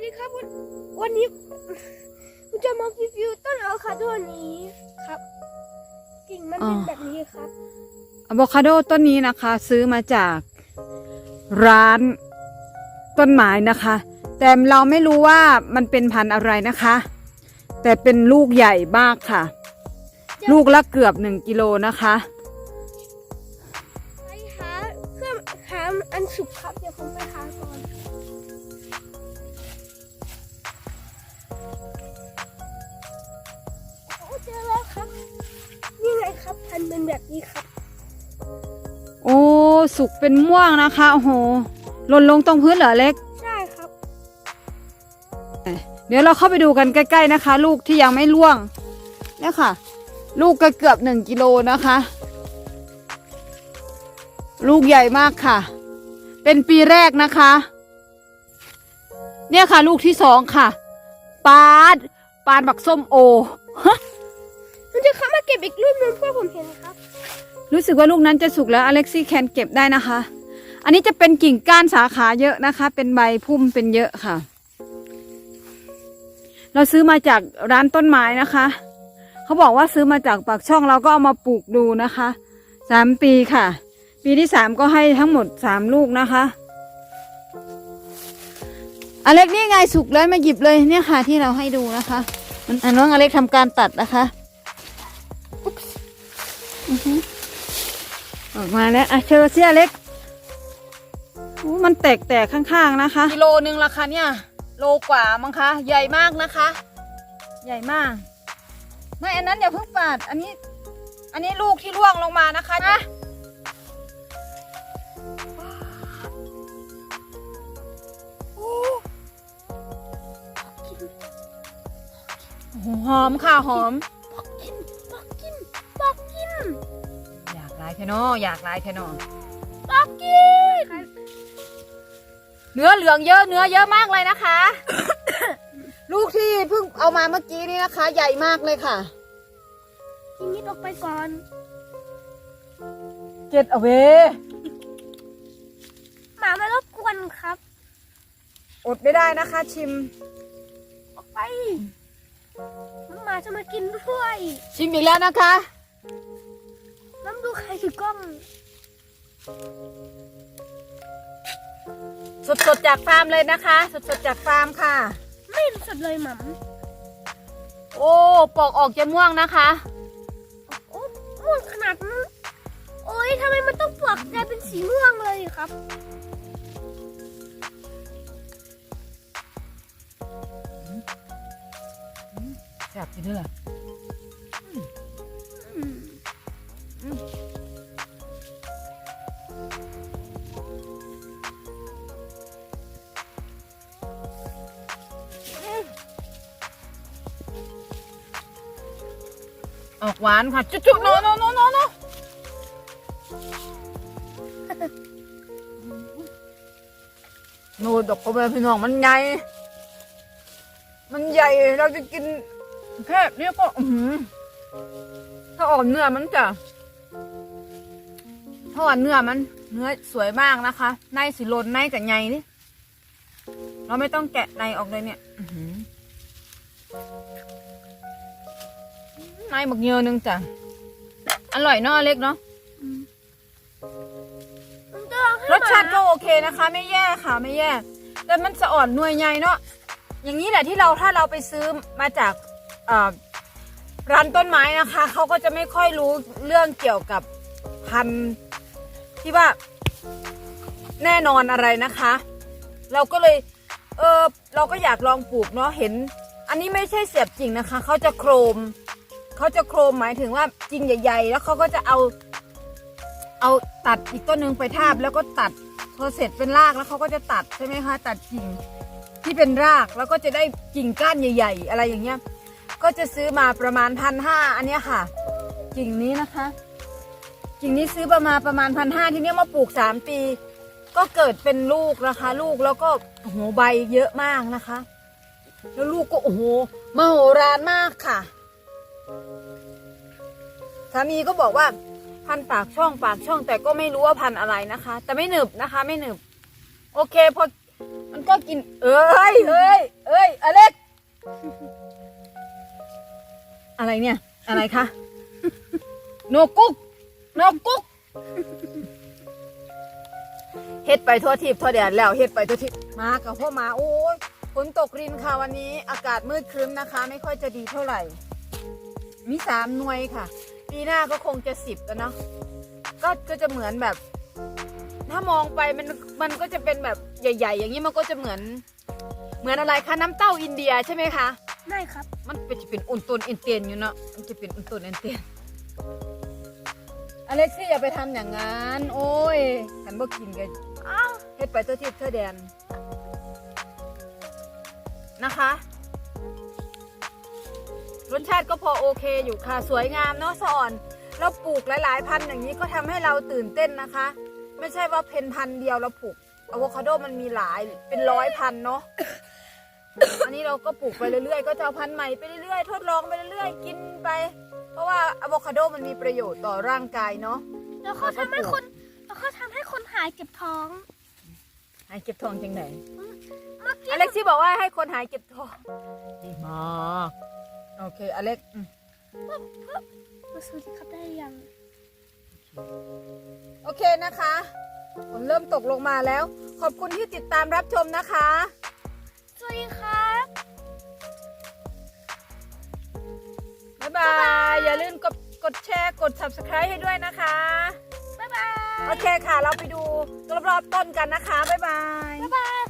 วัสดีครับวันวันนี้ผมจะมารีวิวต้นอะโวคาโดนี้ครับกิ่งมันเป็นอ๋อแบบนี้ครับอะโวคาโดต้นนี้นะคะ ซื้อมาจากร้านต้นไม้นะคะ แต่เราไม่รู้ว่ามันเป็นพันธุ์อะไรนะคะ แต่เป็นลูกใหญ่มากค่ะ ลูกละเกือบหนึ่งกิโลนะคะไปหาเครื่องหาอันสุกครับเดี๋ยวผมไปหาก่อน ไงครับพันธุ์เป็นแบบนี้ครับ โอ้สุกเป็นม่วงนะคะโอ้โหหล่นลงตรงพื้นเหรอเล็ก ใช่ครับ เดี๋ยวเราเข้าไปดูกันใกล้ๆนะคะ ลูกที่ยังไม่ร่วงเนี่ยค่ะ ลูกก็เกือบหนึ่งกิโลนะคะ ลูกใหญ่มากค่ะ เป็นปีแรกนะคะ เนี่ยค่ะ ลูกที่สองค่ะ ปาด ปาดบักส้มโอ บอีกรูปนึงเพื่อผมเห็นครับ รู้สึกว่าลูกนั้นจะสุกแล้วอเล็กซี่แคนเก็บได้นะคะ อันนี้จะเป็นกิ่งก้านสาขาเยอะนะคะ เป็นใบพุ่มเป็นเยอะค่ะ เราซื้อมาจากร้านต้นไม้นะคะ เขาบอกว่าซื้อมาจากปากช่องเราก็เอามาปลูกดูนะคะสามปีค่ะ ปีที่สามก็ให้ทั้งหมดสามลูกนะคะอเล็กนี่ไงสุกแล้วมาหยิบเลยเนี่ยค่ะที่เราให้ดูนะคะมันอันน้องอเล็กทำการตัดนะคะ ออกมาแล้วอะเชอร์เซียเล็กโอ้มันแตกแตกข้างๆนะคะ กิโลนึงราคาเนี่ย โลกว่ามั้งคะ ใหญ่มากนะคะ ใหญ่มาก ไม่อันนั้นอย่าเพิ่งปาด อันนี้ อันนี้ลูกที่ร่วงลงมานะคะนะโอ้หอมค่ะหอม ทนออยากลายเทนอบอกกินเนื้อเหลืองเยอะเนื้อเยอะมากเลยนะคะ ลูกที่เพิ่งเอามาเมื่อกี้นี่นะคะ ใหญ่มากเลยค่ะทีนี้ออกไปก่อนเจ็ดเอาเวหมามารบกวนครับ อดไม่ได้นะคะ ชิม ออกไป หมาจะมากินด้วย ชิมอีกแล้วนะคะน้ำ ดูใครถือกล้อง สดๆจากฟาร์มเลยนะคะ สดๆจากฟาร์มค่ะ ไม่สดเลยหมัมโอ้ปอกออกจะม่วงนะคะ โอ้ม่วงขนาดนั้นโอ้ยทำไมมันต้องปลวกกลายเป็นสีม่วงเลยครับแซ่บจริงด้วยเหรออื ออกหวานค่ะ จุ๊ๆโนโนโนโนโนโนดอกกระเบนพี่น้องมันใหญ่ มันใหญ่ เราจะกินแค่เนี้ยก็อืถ้าอ่อนเนื้อมันจะถ้าอ่อนเนื้อมัน เนื้อสวยมากนะคะ ในสิโลนในกับใหญ่นี่ เราไม่ต้องแกะในออกเลยเนี่ย อื อหือในบักเยอะนึงจ้ะอร่อยเนาะอเล็กเนาะมันจะลองให้รสชาติหก็มาโอเคนะคะ ไม่แย่ค่ะไม่แย่แต่มันจะอ่อนหน่วยใหญ่เนาะอย่างนี้แหละที่เราถ้าเราไปซื้อมาจากเอ่อร้านต้นไม้นะคะเขาก็จะไม่ค่อยรู้เรื่องเกี่ยวกับพันธุ์ที่ว่าแน่นอนอะไรนะคะ เราก็เลยเออเราก็อยากลองปลูกเนาะเห็น อันนี้ไม่ใช่เสียบจริงนะคะเขาจะโครม เขาจะโครมหมายถึงว่าจริงใหญ่ ๆ แล้วเขาก็จะเอา เอาตัดอีกต้นหนึ่งไปทาบแล้วก็ตัดพอเสร็จเป็นรากแล้วเขาก็จะตัดใช่ไหมคะตัดกิ่งที่เป็นรากแล้วก็จะได้กิ่งก้านใหญ่ ๆ อะไรอย่างเงี้ย ก็จะซื้อมาประมาณพันห้าอันเนี้ยค่ะ กิ่งนี้นะคะ กิ่งนี้ซื้อประมาณประมาณพันห้าทีเนี้ยมาปลูกสามปี ก็เกิดเป็นลูกนะคะ ลูกแล้วก็โอ้โหใบเยอะมากนะคะ แล้วลูกก็โอ้โหมโหฬารมากค่ะ สามีก็บอกว่า พันปากช่องปากช่อง แต่ก็ไม่รู้ว่าพันอะไรนะคะ แต่ไม่หนึบนะคะ ไม่หนึบ โอเคพอมันก็กิน เอ้ยเอ้ยเอ้ยอเล็ก อะไรเนี่ย อะไรคะโนกุ๊กโนกุ๊กเฮ็ดไปทั่วทิพย์ทั่วแดนแล้วเฮ็ดไปทั่วทิพย์มากับพ่อมาโอ้ยฝนตกรินค่ะวันนี้ อากาศมืดครึ้มนะคะ ไม่ค่อยจะดีเท่าไหร่ มีสามหน่วยค่ะ ปีหน้าก็คงจะสิบแล้วเนาะก็ก็จะเหมือนแบบ ถ้ามองไปมันมันก็จะเป็นแบบใหญ่ ๆ อย่างนี้มันก็จะเหมือน เหมือนอะไรคะน้ำเต้าอินเดียใช่ไหมคะไม่ครับ มันเป็นจะเป็นอุ่นตุนเอ็นเตียนอยู่เนาะมันจะเป็นอุ่นตุนเอ็นเตียนอเล็กซี่อย่าไปทำอย่างนั้น โอ้ยฉันบ่กินกันอ้าวเฮ็ดไปตัวทิพย์เธอแดนนะคะ รสชาติก็พอโอเคอยู่ค่ะสวยงามเนาะสะอ่อน เราปลูกหลาย ๆ พันธุ์อย่างนี้ก็ทำให้เราตื่นเต้นนะคะ ไม่ใช่ว่าเพนพันธุ์เดียวเราปลูกอะโวคาโดมันมีหลายเป็นร้อยพันธุ์เนาะอันนี้เราก็ปลูกไปเรื่อย ๆ ก็จะเอาพันธุ์ใหม่ไปเรื่อย ๆ ทดลองไปเรื่อย ๆ กินไป เพราะว่าอะโวคาโดมันมีประโยชน์ต่อร่างกายเนาะแล้วเขาทำให้คนแล้วเขาทำให้คนหายเจ็บท้องหายเก็บทองจังไหนเมื่อกี้อเล็กซี่บอกว่าให้คนหายเก็บทองดีมาก โอเค อเล็กอืมมาซื้อที่ครับได้ยังโอเคนะคะฝนเริ่มตกลงมาแล้ว ขอบคุณที่ติดตามรับชมนะคะ สวัสดีครับ บ๊ายบาย อย่าลืมกดกดแชร์กด subscribe ให้ด้วยนะคะ บ๊ายบาย โอเคค่ะ เราไปดูรอบๆต้นกันนะคะ บ๊ายบาย บ๊ายบาย